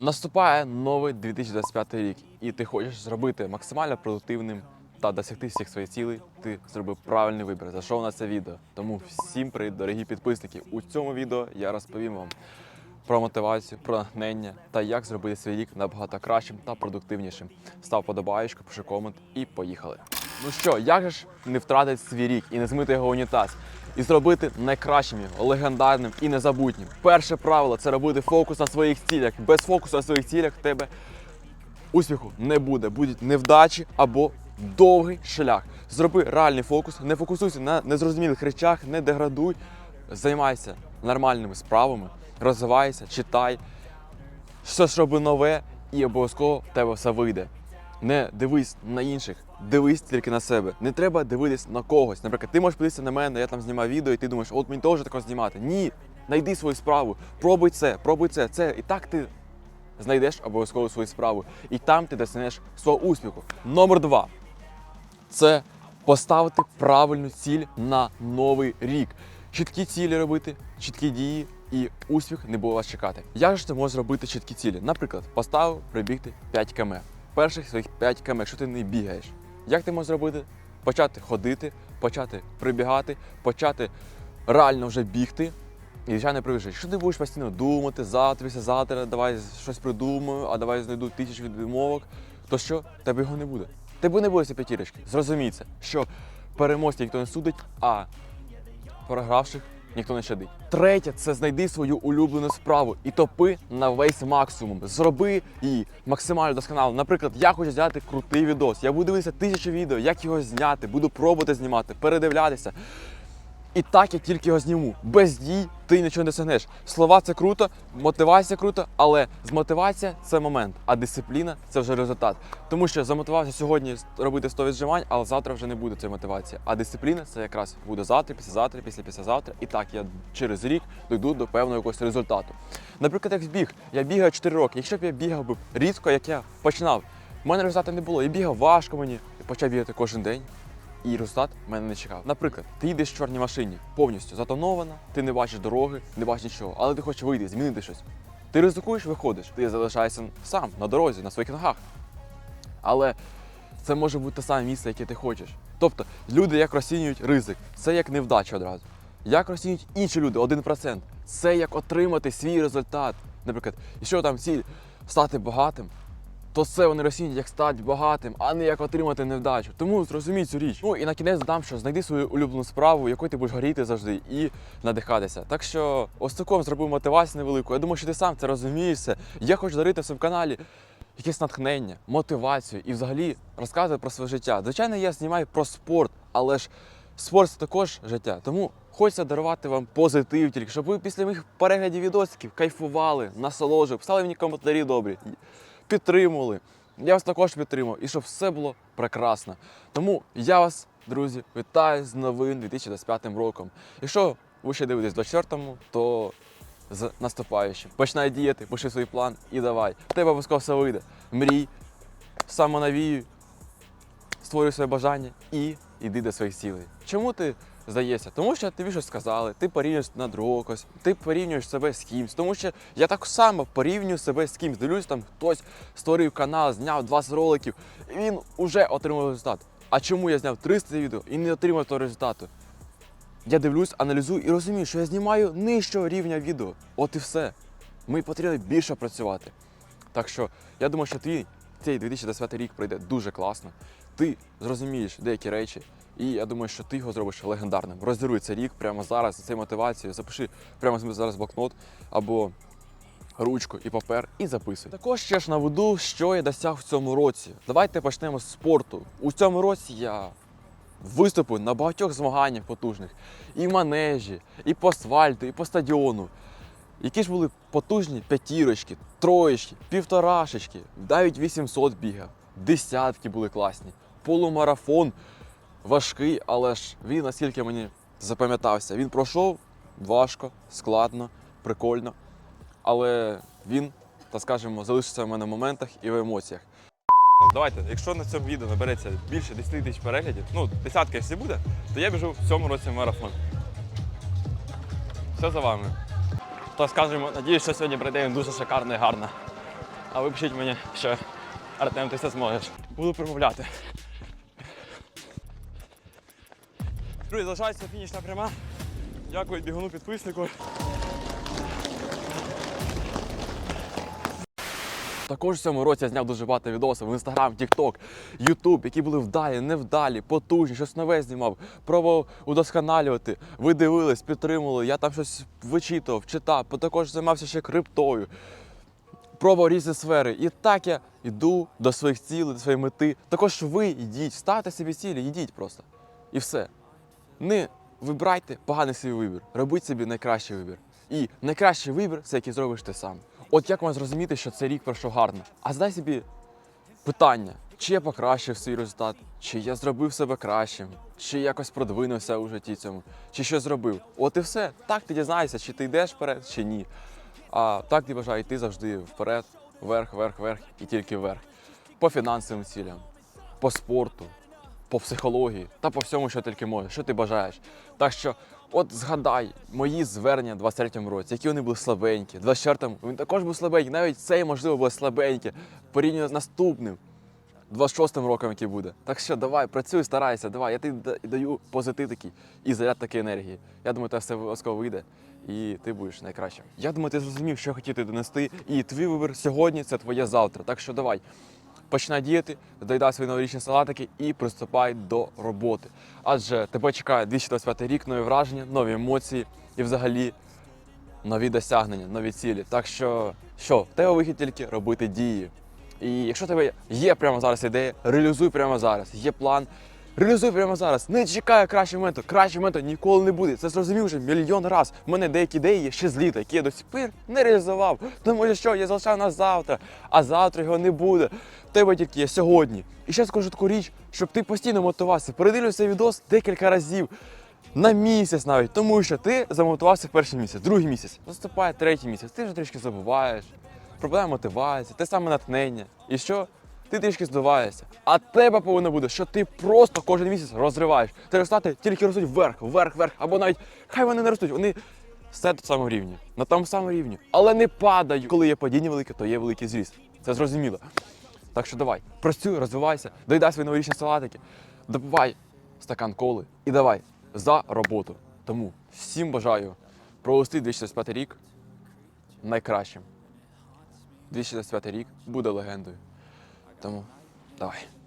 Наступає новий 2025 рік, і ти хочеш зробити максимально продуктивним та досягти всіх своїх цілей. Ти зробив правильний вибір. Зайшов на це відео. Тому всім привіт, дорогі підписники. У цьому відео я розповім вам про мотивацію, про натхнення та як зробити свій рік набагато кращим та продуктивнішим. Став подобаєчку, пиши комент і поїхали. Ну що, як же ж не втратити свій рік і не змити його унітаз? І зробити найкращим його, легендарним і незабутнім. Перше правило це робити фокус на своїх цілях. Без фокусу на своїх цілях в тебе успіху не буде. Будуть невдачі або довгий шлях. Зроби реальний фокус, не фокусуйся на незрозумілих речах, не деградуй, займайся нормальними справами, розвивайся, читай, щось роби нове і обов'язково в тебе все вийде. Не дивись на інших, дивись тільки на себе. Не треба дивитись на когось. Наприклад, ти можеш подивитися на мене, я там знімаю відео, і ти думаєш, от мені теж тако знімати. Ні, знайди свою справу, пробуй це, пробуй це. Це і так ти знайдеш обов'язково свою справу. І там ти досягнеш свого успіху. Номер два це поставити правильну ціль на новий рік. Чіткі цілі робити, чіткі дії, і успіх не буде вас чекати. Як же ти можеш зробити чіткі цілі? Наприклад, поставив прибігти 5 км. Перших своїх 5 км, якщо ти не бігаєш. Як ти можеш зробити? Почати ходити, почати прибігати, почати реально вже бігти. І звичайно привичай. Якщо ти будеш постійно думати, завтра, післязавтра, давай щось придумаю, а давай знайду тисячу відмовок, то що? Тебе його не буде. Тебе не буде цієї п'ятірочки. Зрозумій це, що переможця ніхто не судить, а програвших ніхто не щадить. Третє це знайди свою улюблену справу і топи на весь максимум. Зроби її максимально досконало. Наприклад, я хочу зняти крутий відос. Я буду дивитися тисячу відео, як його зняти, буду пробувати знімати, передивлятися. І так я тільки його зніму. Без дій ти нічого не досягнеш. Слова це круто, мотивація круто, але з мотивація це момент, а дисципліна це вже результат. Тому що замотивувався сьогодні робити 100 віджимань, але завтра вже не буде цієї мотивації. А дисципліна це якраз буде завтра, післязавтра, після післязавтра. І так я через рік дойду до певного якогось результату. Наприклад, як біг, я бігаю 4 роки. Якщо б я бігав би рідко, як я починав, в мене результату не було. Я бігав важко мені, і почав бігати кожен день. І результат мене не чекав. Наприклад, ти їдеш в чорній машині, повністю затонована, ти не бачиш дороги, не бачиш нічого, але ти хочеш вийти, змінити щось. Ти ризикуєш, виходиш, ти залишаєшся сам на дорозі, на своїх ногах. Але це може бути те саме місце, яке ти хочеш. Тобто, люди як розцінюють ризик, це як невдача одразу. Як розцінюють інші люди, 1%. Це як отримати свій результат. Наприклад, якщо там ціль стати багатим, то це вони розцінюють як стати багатим, а не як отримати невдачу. Тому зрозумій цю річ. Ну і на кінець додам, що знайди свою улюблену справу, якою ти будеш горіти завжди і надихатися. Так що ось таком зробив мотивацію невелику. Я думаю, що ти сам це розумієш. все. Я хочу дарити в своєму каналі якесь натхнення, мотивацію і взагалі розказувати про своє життя. Звичайно, я знімаю про спорт, але ж спорт це також життя. Тому хочеться дарувати вам позитив, тільки щоб ви після моїх переглядів відосиків кайфували, насолоджували, писали мені коментарі добрі підтримували. Я вас також підтримав і щоб все було прекрасно. Тому я вас, друзі, вітаю з новим 2025 роком. Якщо ви ще дивитесь до 24-му, то з наступаючим. Починай діяти, пиши свій план і давай. В тебе обов'язково все вийде. Мрій, самонавіюй, створюй своє бажання і йди до своїх цілей. Чому ти здаєшся? Тому що тобі щось сказали, ти порівнюєш на другого когось, ти порівнюєш себе з кимсь. Тому що я так само порівнюю себе з кимсь. Дивлюсь, там хтось створив канал, зняв 20 роликів, і він вже отримав результат. А чому я зняв 300 відео і не отримав того результату? Я дивлюсь, аналізую і розумію, що я знімаю нижчого рівня відео. От і все. Мені потрібно більше працювати. Так що я думаю, що твій цей 2025 рік пройде дуже класно. Ти зрозумієш деякі речі, і я думаю, що ти його зробиш легендарним. Роздаруй цей рік прямо зараз за цією мотивацією. Запиши прямо зараз блокнот або ручку і папер і записуй. Також ще ж наведу, що я досяг в цьому році. Давайте почнемо з спорту. У цьому році я виступив на багатьох змаганнях потужних. І манежі, і по асфальту, і по стадіону. Які ж були потужні п'ятірочки, троєчки, півторашечки, навіть 800 бігав, десятки були класні. Полумарафон важкий, але ж він, наскільки мені запам'ятався, він пройшов важко, складно, прикольно. Але він, так скажемо, залишиться в мене в моментах і в емоціях. Давайте, якщо на цьому відео набереться більше 10 тисяч переглядів, ну, десятка якщо буде, то я біжу в цьому році в марафон. Все за вами. То скажемо, надіюсь, що сьогодні прийде він дуже шикарно і гарно. А ви пишіть мені, що Артем, ти все зможеш. Буду промовляти. Друзі, залишається фінішна пряма. Дякую бігуну підписнику. Також в цьому році я зняв дуже багато відосів в Інстаграм, Тікток, Ютуб, які були вдалі, невдалі, потужні, щось нове знімав, пробував удосконалювати. Ви дивились, підтримували, я там щось вичитував, читав, також займався ще криптою, пробував різні сфери. І так я йду до своїх цілей, до своєї мети. Також ви йдіть, ставте собі цілі, йдіть просто. І все. Не вибирайте поганий свій вибір, робіть собі найкращий вибір. І найкращий вибір це який зробиш ти сам. От як вам зрозуміти, що цей рік пройшов гарно? А задай собі питання, чи я покращив свій результат, чи я зробив себе кращим, чи якось продвинувся у житті цьому, чи щось зробив. От і все. Так ти дізнаєшся, чи ти йдеш вперед, чи ні. А так ти бажаю йти завжди вперед, вверх, вверх, вверх і тільки вверх. По фінансовим цілям, по спорту, по психології та по всьому, що тільки можеш, що ти бажаєш. Так що, от згадай мої звернення в 23-му році, які вони були слабенькі. В 24-му він також був слабенький, навіть цей, можливо, було слабеньке, порівняно з наступним. 26-м роком, який буде. Так що давай, працюй, старайся, давай. Я тобі даю позитив такий і заряд такої енергії. Я думаю, тебе все обов'язково вийде і ти будеш найкращим. Я думаю, ти зрозумів, що хотіти донести. І твій вибір сьогодні це твоє завтра. Так що давай. Починай діяти, доїдай свої новорічні салатики і приступай до роботи. Адже тебе чекає 2025 рік, нові враження, нові емоції і взагалі нові досягнення, нові цілі. Так що, що, в тебе вихід тільки робити дії. І якщо в тебе є прямо зараз ідея, реалізуй прямо зараз. Є план, реалізуй прямо зараз. Не чекай кращого моменту. Кращого моменту ніколи не буде. Це зрозумів вже мільйон раз. У мене деякі ідеї є ще з літа, які я до сих пір не реалізував. Тому що я залишаю на завтра, а завтра його не буде. В тебе тільки є сьогодні. І ще скажу таку річ, щоб ти постійно мотивувався. Передивлюся відос декілька разів. На місяць навіть, тому що ти замотивувався в перший місяць, другий місяць, наступає третій місяць, ти вже трішки забуваєш, пропадає мотивація, те саме натхнення. І що? Ти трішки здуваєшся. А тебе повинно бути, що ти просто кожен місяць розриваєш. Теростати тільки ростуть вверх, вверх, вверх, або навіть хай вони не ростуть, вони все на самому рівні, на тому самому рівні. Але не падають. Коли є падіння велике, то є великий зріст. Це зрозуміло. Так що давай, працюй, розвивайся, доїдай свої новорічні салатики, допивай стакан коли і давай за роботу. Тому всім бажаю провести 2025 рік найкращим. 2025 рік буде легендою. Тому давай.